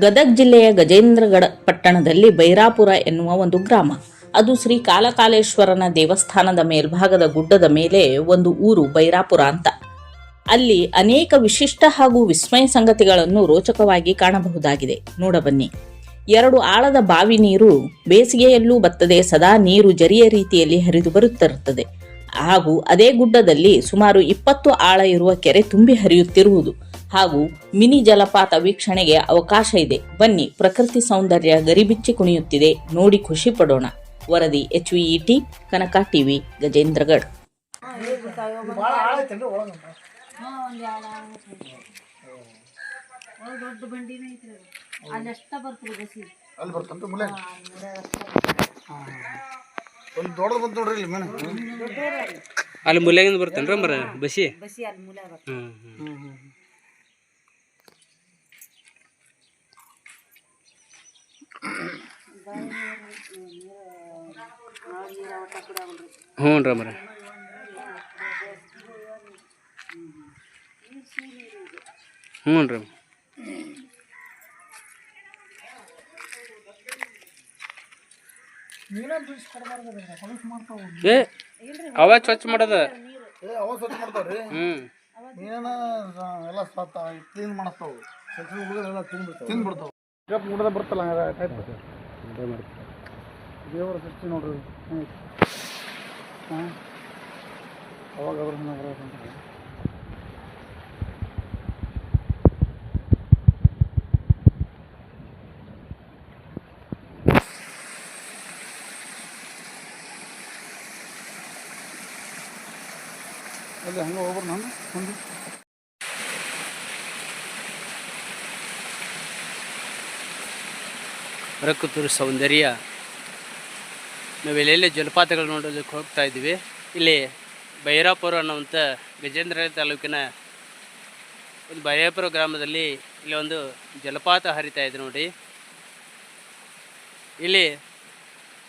ಗದಗ ಜಿಲ್ಲೆಯ ಗಜೇಂದ್ರಗಡ ಪಟ್ಟಣದಲ್ಲಿ ಬೈರಾಪುರ ಎನ್ನುವ ಒಂದು ಗ್ರಾಮ. ಅದು ಶ್ರೀ ಕಾಲಕಾಲೇಶ್ವರನ ದೇವಸ್ಥಾನದ ಮೇಲ್ಭಾಗದ ಗುಡ್ಡದ ಮೇಲೆ ಒಂದು ಊರು ಬೈರಾಪುರ ಅಂತ. ಅಲ್ಲಿ ಅನೇಕ ವಿಶಿಷ್ಟ ಹಾಗೂ ವಿಸ್ಮಯ ಸಂಗತಿಗಳನ್ನು ರೋಚಕವಾಗಿ ಕಾಣಬಹುದಾಗಿದೆ. ನೋಡಬನ್ನಿ ಎರಡು ಆಳದ ಬಾವಿ ನೀರು ಬೇಸಿಗೆಯಲ್ಲೂ ಬತ್ತದೆ, ಸದಾ ನೀರು ಜರಿಯ ರೀತಿಯಲ್ಲಿ ಹರಿದು ಬರುತ್ತಿರುತ್ತದೆ. ಹಾಗೂ ಅದೇ ಗುಡ್ಡದಲ್ಲಿ ಸುಮಾರು ಇಪ್ಪತ್ತು ಆಳ ಇರುವ ಕೆರೆ ತುಂಬಿ ಹರಿಯುತ್ತಿರುವುದು. ಹಾಗೂ ಮಿನಿ ಜಲಪಾತ ವೀಕ್ಷಣೆಗೆ ಅವಕಾಶ ಇದೆ. ಬನ್ನಿ ಪ್ರಕೃತಿ ಸೌಂದರ್ಯ ಗರಿಬಿಚ್ಚಿ ಕುಣಿಯುತ್ತಿದೆ. ನೋಡಿ ಖುಷಿ ಪಡೋಣ. ವರದಿ H T Kanaka TV Gajendragad ದೊಡ್ಡ ಬಂಡಿನೇ ಐತ್ರಿ ಅದು. ಅಲ್ಲಿ ಅಷ್ಟ ಬರ್ತದೆ ಬಸಿ ಅಲ್ಲಿ ಬರ್ತಂತ ಮುಲೆ ಒಂದು ದೊಡ್ಡದು ಬಂತು ನೋಡ್ರಿ ಇಲ್ಲಿ ಮೇನ. ಅಲ್ಲಿ. ಮುಲ್ಯಾಗಿಂದ ಬರ್ತೇನ್ರಿ ಮರ ಬಸಿ ಬಸಿ ಅಲ್ಲಿ ಮೂಲೆ ಬರ್ತದೆ. ಹ್ಮ್ ಹ್ಮ್. ಹ್ಞೂ ರೀ ಹ್ಞೂ ರೀ ಏ ಅವ ಸ್ವಚ್ಛ ಮಾಡೋದ? ಅವ ಸ್ವಚ್ಛ ಮಾಡ್ತಾವ್ರಿ. ಹ್ಮ್. ನೀನೇನ ಎಲ್ಲ ಸ್ವಚ್ಛ ಕ್ಲೀನ್ ಮಾಡಿಸ್ತಾವು ಸ್ವಲ್ಪ ಕಪ್ ಮುಡದ ಬರ್ತಲ್ಲ ಟೈಪ್ ದೇವರ ಸೃಷ್ಟಿ ನೋಡ್ರಿ. ಹಾಂ. ಅವಾಗ ಹಿಂಗೆ ಬರೋದಂತ ಅಲ್ಲಿ ಹಂಗೆ ಹೋಗ್ಬಾರ್ದು ನಾನು ಮುಂದೆ ಪ್ರಕೃತಿ ಸೌಂದರ್ಯ. ನಾವು ಎಲ್ಲೆಲ್ಲಿ ಜಲಪಾತಗಳು ನೋಡೋದಕ್ಕೆ ಹೋಗ್ತಾ ಇದ್ದೀವಿ. ಇಲ್ಲಿ ಬೈರಾಪುರ ಅನ್ನುವಂಥ ಗಜೇಂದ್ರ ತಾಲೂಕಿನ ಒಂದು ಬೈರಾಪುರ ಗ್ರಾಮದಲ್ಲಿ ಇಲ್ಲಿ ಒಂದು ಜಲಪಾತ ಹರಿತಾ ಇದೆ ನೋಡಿ. ಇಲ್ಲಿ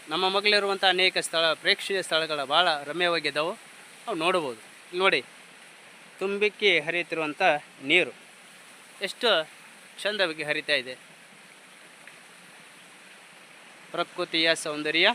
ನಮ್ಮ ಮಗಳಿರುವಂಥ ಅನೇಕ ಸ್ಥಳ, ಪ್ರೇಕ್ಷಣೀಯ ಸ್ಥಳಗಳ ಭಾಳ ರಮ್ಯವಾಗಿದ್ದಾವೆ. ಅವು ನೋಡ್ಬೋದು ನೋಡಿ ತುಂಬಿಕ್ಕಿ ಹರಿಯುತ್ತಿರುವಂಥ ನೀರು. ಎಷ್ಟು ಚಂದವಾಗಿ ಹರಿತಾ ಇದೆ. ಪ್ರಕೃತಿಯ ಸೌಂದರ್ಯ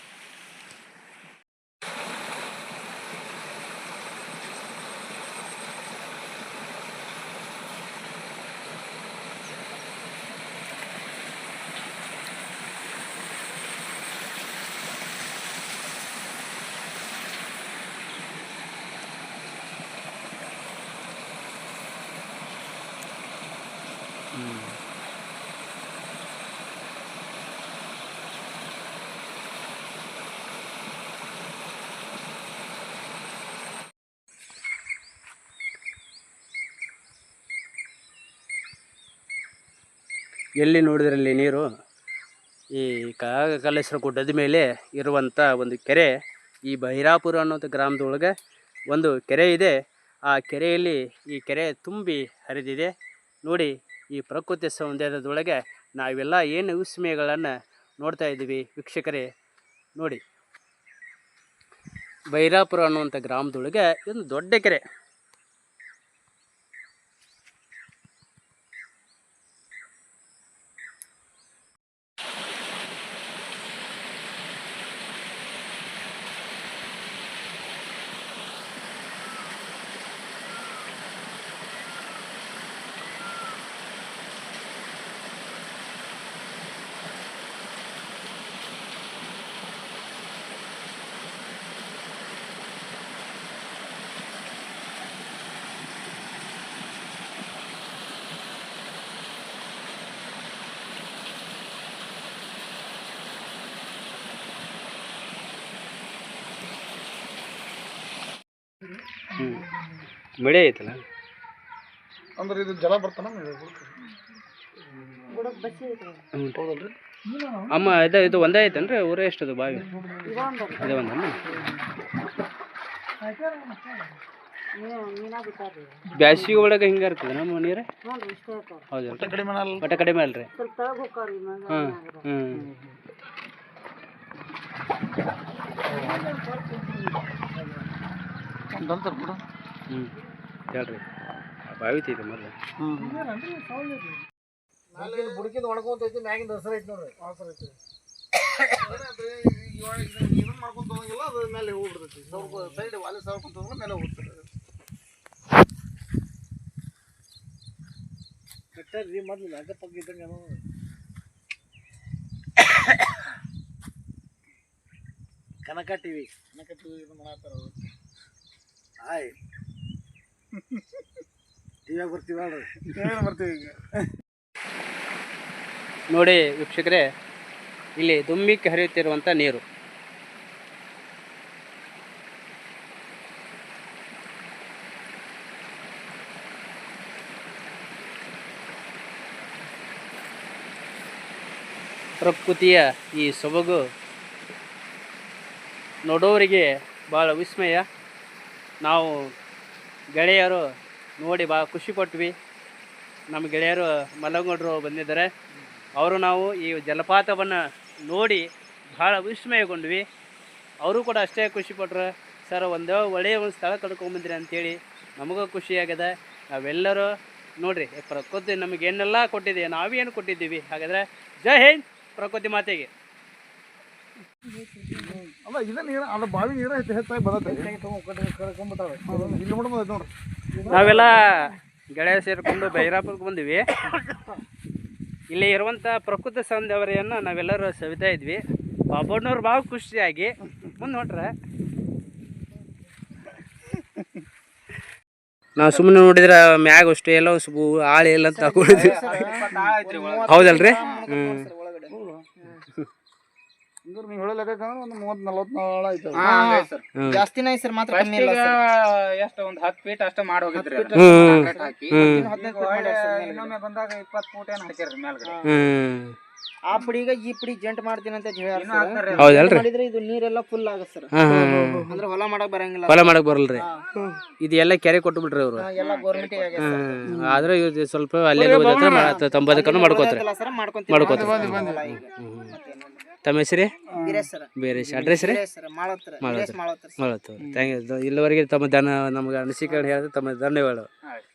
ಎಲ್ಲಿ ನೋಡಿದ್ರಲ್ಲಿ ನೀರು? ಈ ಕಾಗಕಾಲೇಶ್ವರ ಗುಡ್ಡದ ಮೇಲೆ ಇರುವಂಥ ಒಂದು ಕೆರೆ, ಈ ಬೈರಾಪುರ ಅನ್ನೋದು ಗ್ರಾಮದೊಳಗೆ ಒಂದು ಕೆರೆ ಇದೆ. ಆ ಕೆರೆಯಲ್ಲಿ ಈ ಕೆರೆ ತುಂಬಿ ಹರಿದಿದೆ. ನೋಡಿ, ಈ ಪ್ರಕೃತಿ ಸೌಂದರ್ಯದೊಳಗೆ ನಾವೆಲ್ಲ ಏನು ವಿಸ್ಮಯಗಳನ್ನು ನೋಡ್ತಾ ಇದ್ದೀವಿ ವೀಕ್ಷಕರೇ. ನೋಡಿ, ಬೈರಾಪುರ ಅನ್ನುವಂಥ ಗ್ರಾಮದೊಳಗೆ ಒಂದು ದೊಡ್ಡ ಕೆರೆ. ಮಳೆ ಐತಲ್ಲ? ಅಂದ್ರೆ ಇದು ಜಲ ಬರ್ತಾನ. ಹೌದಲ್ರಿ? ಅಮ್ಮ ಇದು ಇದು ಒಂದೇ ಐತೇನ್ರಿ? ಊರೇ ಎಷ್ಟದು ಬಾವಿ? ಅದೇ ಒಂದಮ್ಮ ಬ್ಯಾಸಿಗೆ ಒಳಗೆ ಹಿಂಗೆ ಇರ್ತದೆ ನಮ್ಮ ನೀರು? ಹೌದಲ್ರಿ ಬಟ್ಟೆ ಕಡಿಮೆ ಅಲ್ರಿ? ಹಾಂ ಹ್ಞೂ ಬಿಡು ಹ್ಞೂ ಹೇಳ್ರಿ. ಬಾವಿ ಐತಿ ಮೊದಲು. ಹ್ಞೂ ಮ್ಯಾಲಿಂದ ಬುಡಕಿಂದ ಒಣಕೊಂತ ಐತಿ ಮ್ಯಾಗಿನ ಹಸಿರು ಐತಿ ನೋಡ್ರಿ ಹಸಿರು ಐತಿ ಇದನ್ನ ಮಾಡ್ಕೊಂತ ಹೋಗಂಗಿಲ್ಲ ಅದ್ರ ಮೇಲೆ ಹೋಗ್ಬಿಡ್ತೈತಿ ಸ್ವಲ್ಪ ಸೈಡ್ ವಾಲಿ ಸಾವ್ಕೊಂತ ಹೋದ್ರೆ ಮೇಲೆ ಹೋಗ್ತದೆ ರೀ ಮೊದ್ಲು ಅಡ್ಡ ಪಕ್ಕ ಇದ್ದಂಗೆ ಕನಕ ಟಿವಿ. ಕನಕ ಟಿವಿ ಇದು ಮಾಡತ್ತಾರ ಅವ್ರು. ಬರ್ತೀವಿ ಬರ್ತೀವಿ ಈಗ. ನೋಡಿ ವೀಕ್ಷಕರೇ ಇಲ್ಲಿ ದುಮ್ಮಿಕ್ಕೆ ಹರಿಯುತ್ತಿರುವಂತ ನೀರು. ಪ್ರಕೃತಿಯ ಈ ಸೊಬಗು ನೋಡೋರಿಗೆ ಭಾಳ ವಿಸ್ಮಯ. ನಾವು ಗೆಳೆಯರು ನೋಡಿ ಭಾಳ ಖುಷಿ ಪಟ್ವಿ. ನಮ್ಮ ಗೆಳೆಯರು ಮಲ್ಲಂಗೌಡರು ಬಂದಿದ್ದಾರೆ. ಅವರು ನಾವು ಈ ಜಲಪಾತವನ್ನು ನೋಡಿ ಭಾಳ ವಿಸ್ಮಯಗೊಂಡ್ವಿ. ಅವರು ಕೂಡ ಅಷ್ಟೇ ಖುಷಿಪಟ್ರು ಸರ್, ಒಂದೇ ಒಳ್ಳೆಯ ಒಂದು ಸ್ಥಳ ಕಡ್ಕೊಂಬಂದ್ರಿ ಅಂಥೇಳಿ ನಮಗೂ ಖುಷಿಯಾಗಿದೆ ನಾವೆಲ್ಲರೂ ನೋಡಿರಿ ಪ್ರಕೃತಿ ನಮಗೆ ಏನೆಲ್ಲ ಕೊಟ್ಟಿದೆ, ನಾವೇನು ಕೊಟ್ಟಿದ್ದೀವಿ. ಹಾಗಾದರೆ ಜೈ ಹಿಂದ್ ಪ್ರಕೃತಿ ಮಾತೆಗೆ. ಅಲ್ಲ ಇದ ನೀರ ಅದ ಬಾವಿ ನೀರ ಹೆಚ್ಚು ಹೆಚ್ಚಾಗಿ ಬರತ್ತೆ ಕಳ್ಕೊಂಡ್ಬಿಟ್ಟಾವೆ ಇಲ್ಲಿ ನೋಡ್ಬೋದು ಅದ್ ನೋಡ್ರಿ. ನಾವೆಲ್ಲ ಗೆಳೆಯ ಸೇರಿಕೊಂಡು ಬೈರಾಪುರಕ್ಕೆ ಬಂದಿವಿ. ಇಲ್ಲಿ ಇರುವಂಥ ಪ್ರಕೃತಿ ಸೌಂದರ್ಯವನ್ನು ನಾವೆಲ್ಲರೂ ಸವಿತಾ ಇದ್ವಿ. ಬಾಬಣ್ಣವ್ರು ಭಾಳ ಖುಷಿಯಾಗಿ ಮುಂದೆ ನೋಡ್ರೆ. ನಾವು ಸುಮ್ಮನೆ ನೋಡಿದ್ರೆ ಮ್ಯಾಗ ಅಷ್ಟು ಎಲ್ಲ ಸ್ವಲ್ಪ ಆಳಿ ಎಲ್ಲ ಅಂತ ಹಾಕೊಂಡಿದ್ವಿ ಹೌದಲ್ರಿ? ಹ್ಞೂ ಅಂದ್ರೆ ನೀವು ಹೇಳೋ ಒಂದು ಮೂವತ್ತು ನಲ್ವತ್ತು ನಾಳ ಐತೆ ಹ್ಞೂ ಜಾಸ್ತಿನ ಸರ್ ಮಾತ್ರ ಕಮ್ಮಿ ಇಲ್ಲ ಎಷ್ಟು ಒಂದ್ ಹತ್ತು ಅಷ್ಟ ಮಾಡಿ ಹೋಗಿದ್ರಿ ಅದು. ಹ್ಞೂ ಕಾಂಕ್ರೀಟ್ ಹಾಕಿ. ಹ್ಞೂ ಹದಿನೈದು ಹೊಳ್ಳಿ ಇನ್ನೊಮ್ಮೆ ಬಂದಾಗ ಇಪ್ಪತ್ತ್ ಫೂಟ್ ಏನ್ ಹಾಕಿರ್ರಿ ಮೇಲ್ಗಡೆ. ಹ್ಞೂ ಆ ಪುಡಿಗ ಈ ಪುಡಿ ಜಂಟ್ ಮಾಡ್ತೀನಿ ಅಂತ ಹೇಳ್ಯಾರ ಇನ್ನೂ sir. ಹಾಕ್ತಾರ್ರಿ. ಹೌದಲ್ರಿ? ಮಾಡಿದ್ರೆ ಇದು ನೀರೆಲ್ಲ ಫುಲ್ ಆಗತ್ತೆ ಸರ್. ಹಾಂ ಹಾಂ ಅಂದ್ರೆ ಹೊಲ ಮಾಡಕ್ ಬರಂಗಿಲ್ಲ ಹೊಲ ಮಾಡಕ್ ಬರಲ್ರಿ. ಇದು ಎಲ್ಲ ಕೆರೆ ಕೊಟ್ಟು ಬಿಟ್ರಿ ಅವರು ಎಲ್ಲ ಗೌರ್ಮೆಂಟ್ ಆದ್ರೆ ಇವ್ರು ಸ್ವಲ್ಪ ಅಲ್ಲೇ ಹತ್ರ ಕಣ್ಣು ಮಾಡ್ಕೋತಾರೆ. ಸರ್ ಮಾಡ್ಕೊಂತೀವಿ ಮಾಡ್ಕೊತಾರೆ. ತಮ್ಮ ಹೆಸರೇ? ವೀರೇಶ್. ಸರ್ ಬೇರೆ ಅಡ್ರೆಸ್ ರೀ ವೀರೇಶ್ ಸರ್ ಮಾಳತ್ರ ವೀರೇಶ್ ಮಾಳತ್ರ ಮಾಡತ್ತು ಥ್ಯಾಂಕ್ ಯು. ಇಲ್ಲಿವರೆಗೆ ತಮ್ಮ ಧನ ನಮ್ಗೆ ಅನಿಸಿಕೆ ಹೇಳಿದ್ರೆ ತಮ್ಮ ಧನ್ಯವಾದ